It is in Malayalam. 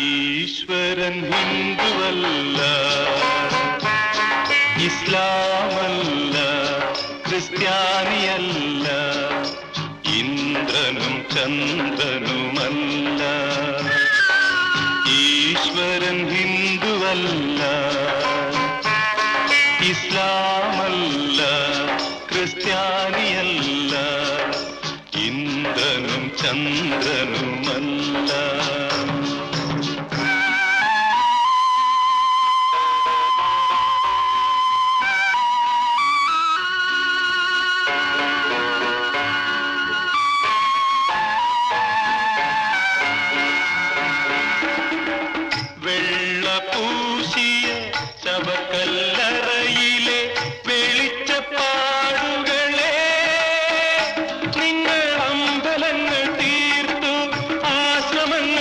ഈശ്വരൻ ഹിന്ദുവല്ല ഇസ്ലാമല്ല ക്രിസ്ത്യാനിയല്ല ഇന്ദ്രനും ചന്ദ്രനുമല്ല. ഈശ്വരൻ ഹിന്ദുവല്ല ഇസ്ലാമല്ല ക്രിസ്ത്യാനിയല്ല ഇന്ദ്രനും ചന്ദ്രനുമല്ല.